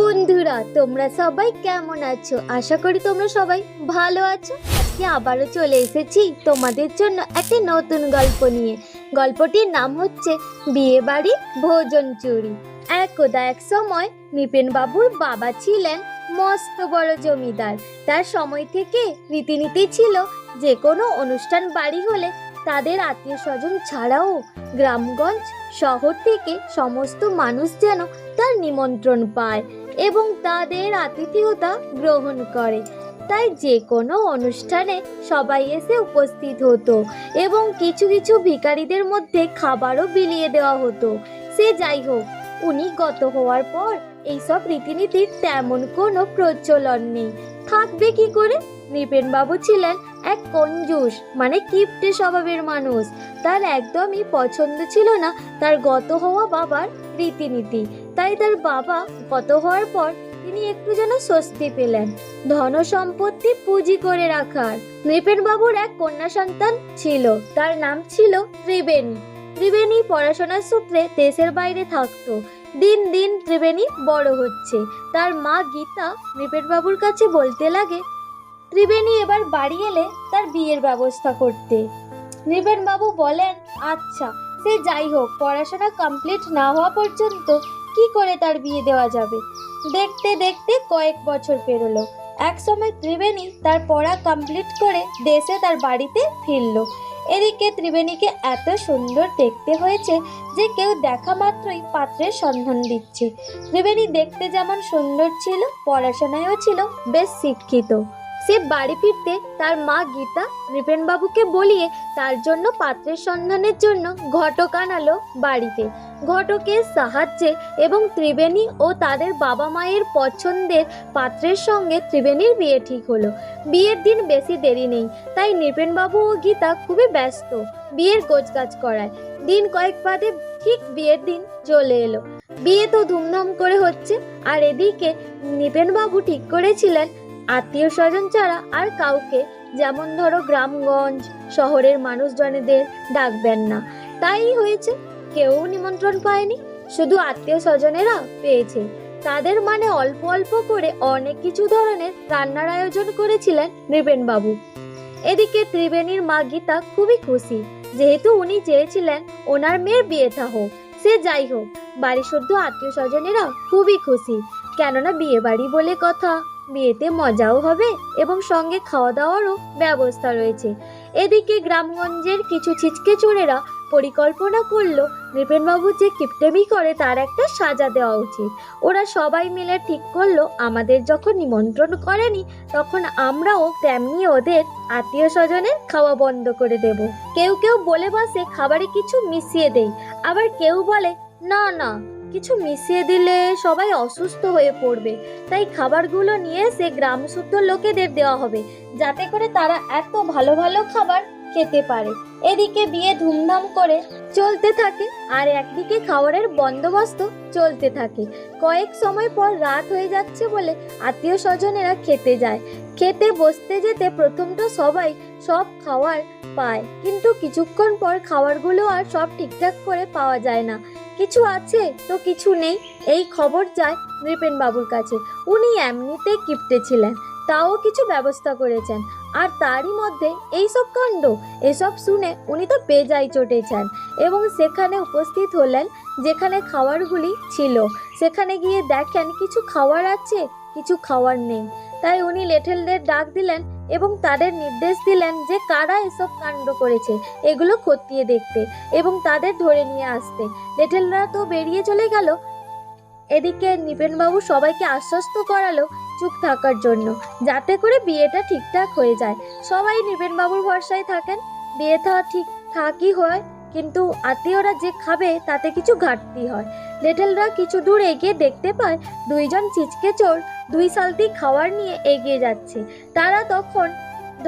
বন্ধুরা, তোমরা সবাই কেমন আছো? আশা করি তোমরা সবাই ভালো আছো। আজকে আবারও চলে এসেছি তোমাদের জন্য একটি নতুন গল্প নিয়ে। গল্পটির নাম হচ্ছে বিয়ে বাড়ি, ভোজন চুরি। একদা এক সময় নিপেন বাবুর বাবা ছিলেন মস্ত বড় জমিদার। তার সময় থেকে রীতিনীতি ছিল যে কোনো অনুষ্ঠান বাড়ি হলে তাদের আত্মীয় স্বজন ছাড়াও গ্রামগঞ্জ শহর থেকে সমস্ত মানুষ যেন তার নিমন্ত্রণ পায়। এবং তাদের আতিথেয়তা গ্রহণ করে। তাই যে কোনো অনুষ্ঠানে সবাই এসে উপস্থিত হতো এবং কিছু কিছু ভিখারিদের মধ্যে খাবারও বিলিয়ে দেওয়া হতো। সে যাই হোক, উনি গত হওয়ার পর এইসব রীতিনীতির তেমন কোনো প্রচলন নেই। থাকবে কি করে? নৃপেনবাবু ছিলেন এক কঞ্জুস মানে কিপ্টে স্বভাবের মানুষ। তার একদমই পছন্দ ছিল না তার গত হওয়া বাবার রীতিনীতি। তাই তার বাবা গত হওয়ার পর তিনি একটু যেন স্বস্তি পেলেন। ধন সম্পত্তি পুঁজি করে রাখার। নৃপেন বাবুর এক কন্যা সন্তান ছিল। তার নাম ছিল ত্রিবেণী। ত্রিবেণী পড়াশোনার সূত্রে দেশের বাইরে থাকতো। দিন দিন ত্রিবেণী বড় হচ্ছে। তার মা গীতা নৃপেন বাবুর কাছে বলতে লাগে, ত্রিবেণী এবার বাড়ি এলে তার বিয়ের ব্যবস্থা করতে। নৃপেন বাবু বলেন আচ্ছা সে যাই হোক, পড়াশোনা কমপ্লিট না হওয়া পর্যন্ত কি করে তার বিয়ে দেওয়া যাবে? দেখতে দেখতে কয়েক বছর পেরোলো। এক সময় ত্রিবেণী তার পড়া কমপ্লিট করে দেশে তার বাড়িতে ফিরল। এদিকে ত্রিবেণীকে এত সুন্দর দেখতে হয়েছে যে কেউ দেখা মাত্রই পাত্রের সন্ধান দিচ্ছে। ত্রিবেণী দেখতে যেমন সুন্দর ছিল, পড়াশোনায়ও ছিল, বেশ শিক্ষিত। সে বাড়ি ফিরতে তার মা গীতা নৃপেনবাবুকে বলিয়ে তার জন্য পাত্রের সন্ধানের জন্য ঘটক আনালো বাড়িতে। ঘটকের সাহায্যে এবং ত্রিবেণী ও তাদের বাবা মায়ের পছন্দের পাত্রের সঙ্গে ত্রিবেণীর বিয়ে ঠিক হলো। বিয়ের দিন বেশি দেরি নেই, তাই নৃপেনবাবু ও গীতা খুবই ব্যস্ত বিয়ের গোছগাছ করায়। দিন কয়েক বাদে ঠিক বিয়ের দিন চলে এলো। বিয়ে তো ধুমধাম করে হচ্ছে, আর এদিকে নৃপেনবাবু ঠিক করেছিলেন, আত্মীয় স্বজন ছাড়া আর কাউকে। যেমন ধরো গ্রামগঞ্জ, শহরের মানুষজনেদের ডাকবেন না। তাই হয়েছে কেউ নিমন্ত্রণ পায়নি। শুধু আত্মীয় স্বজনেরা পেয়েছে। তাদের মানে অল্প অল্প করে অনেক কিছু ধরনের রান্নার আয়োজন করেছিলেন নৃপেনবাবু। এদিকে ত্রিবেণীর মা গীতা খুবই খুশি। যেহেতু উনি চেয়েছিলেন ওনার মেয়ের বিয়েটা হোক সে যাই হোক বাড়ি শুদ্ধ আত্মীয় স্বজনেরা খুবই খুশি। কেননা বিয়ে বাড়ি বলে কথা, বিয়েতে মজাও হবে এবং সঙ্গে খাওয়া দাওয়ারও ব্যবস্থা রয়েছে। এদিকে গ্রামগঞ্জের কিছু ছিচকে চোরেরা পরিকল্পনা করল নৃপেনবাবু যে কিপটেমি করে তার একটা সাজা দেওয়া উচিত। ওরা সবাই মিলে ঠিক করল, আমাদের যখন নিমন্ত্রণ করেনি, তখন আমরাও তেমনি ওদের আত্মীয় স্বজনের খাওয়া বন্ধ করে দেব। কেউ কেউ বলে বসে খাবারে কিছু মিশিয়ে দেই, আবার কেউ বলে, না না, কিছু মিশিয়ে দিলে সবাই অসুস্থ হয়ে পড়বে, তাই খাবারগুলো নিয়ে সে গ্রাম শুদ্ধ লোকেদের দেওয়া হবে, যাতে করে তারা এত ভালো ভালো খাবার খেতে পারে। এদিকে বিয়ে ধুমধাম করে চলতে থাকে আর একদিকে খাবারের বন্দোবস্ত চলতে থাকে। কয়েক সময় পর রাত হয়ে যাচ্ছে বলে আত্মীয় স্বজনেরা খেতে যায়। খেতে বসতে যেতে প্রথমটা সবাই সব খাবার পায়। কিন্তু কিছুক্ষণ পর খাবারগুলো আর সব ঠিকঠাক করে পাওয়া যায় না। কিছু আছে তো কিছু নেই। এই খবর যায় নৃপেন বাবুর কাছে। উনি এমনিতেই কিপটে ছিলেন। তাও কিছু ব্যবস্থা করেছেন। আর তারই মধ্যে এই সব কাণ্ড, এসব শুনে উনি তো বেজায় চটেছেন এবং সেখানে উপস্থিত হলেন যেখানে খাবারগুলি ছিল। সেখানে গিয়ে দেখেন কিছু খাওয়ার আছে, কিছু খাওয়ার নেই। তাই উনি লেঠেলদের ডাক দিলেন এবং তাদের নির্দেশ দিলেন যে কারা এসব কাণ্ড করেছে, এগুলো খতিয়ে দেখতে এবং তাদের ধরে নিয়ে আসতে। লেঠেলরা তো বেরিয়ে চলে গেল। এদিকে নিপেনবাবু সবাইকে আশ্বস্ত করালো চুপ থাকার জন্য, যাতে করে বিয়েটা ঠিকঠাক হয়ে যায়। সবাই নিপেনবাবুর ভরসায় থাকেন। বিয়েটা ঠিকঠাকই হয়, কিন্তু আত্মীয়রা যে খাবে তাতে কিছু ঘাটতি হয়। লেটেলরা কিছু দূর এগিয়ে দেখতে পায়, দুইজন চিচকে চোর দুই সালতি খাওয়ার নিয়ে এগিয়ে যাচ্ছে। তারা তখন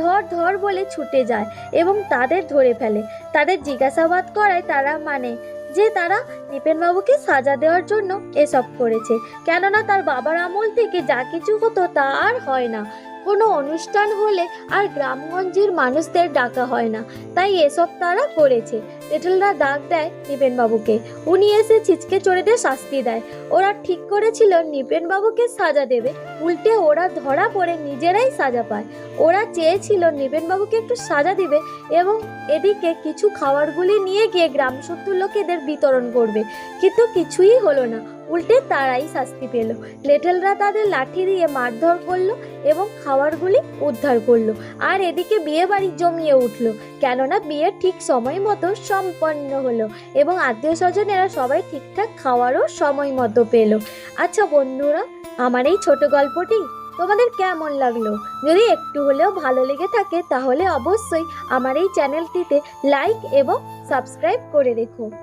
ধর ধর বলে ছুটে যায় এবং তাদের ধরে ফেলে। তাদের জিজ্ঞাসাবাদ করায় তারা মানে যে তারা নিপেনবাবুকে সাজা দেওয়ার জন্য এসব করেছে। কেননা তার বাবার আমল থেকে যা কিছু হতো তা আর হয় না। কোনো অনুষ্ঠান হলে আর গ্রামগঞ্জের মানুষদের ডাকা হয় না। তাই এসব তারা করেছে। লিটলরা ডাক দেয় নিপেনবাবুকে। উনি এসে ছিচকে চড়েদের শাস্তি দেয়। ওরা ঠিক করেছিল নিপেনবাবুকে সাজা দেবে। উল্টে ওরা ধরা পড়ে নিজেরাই সাজা পায়। ওরা চেয়েছিল নিপেনবাবুকে একটু সাজা দিবে এবং এদিকে কিছু খাবারগুলি নিয়ে গিয়ে গ্রাম সত্য লোকেদের বিতরণ করবে। কিন্তু কিছুই হলো না। উল্টে তারাই শাস্তি পেল। লেটেলরা তাদের লাঠি দিয়ে মারধর করল এবং খাবারগুলি উদ্ধার করল আর এদিকে বিয়ে বাড়ি জমিয়ে উঠল। কেননা বিয়ে ঠিক সময় মতো সম্পন্ন হলো এবং আত্মীয় স্বজনেরা সবাই ঠিকঠাক খাওয়ারও সময় মতো পেল। আচ্ছা বন্ধুরা, আমার এই ছোট গল্পটি তোমাদের কেমন লাগল? যদি একটু হলেও ভালো লেগে থাকে তাহলে অবশ্যই আমার এই চ্যানেলটিতে লাইক এবং সাবস্ক্রাইব করে রেখো।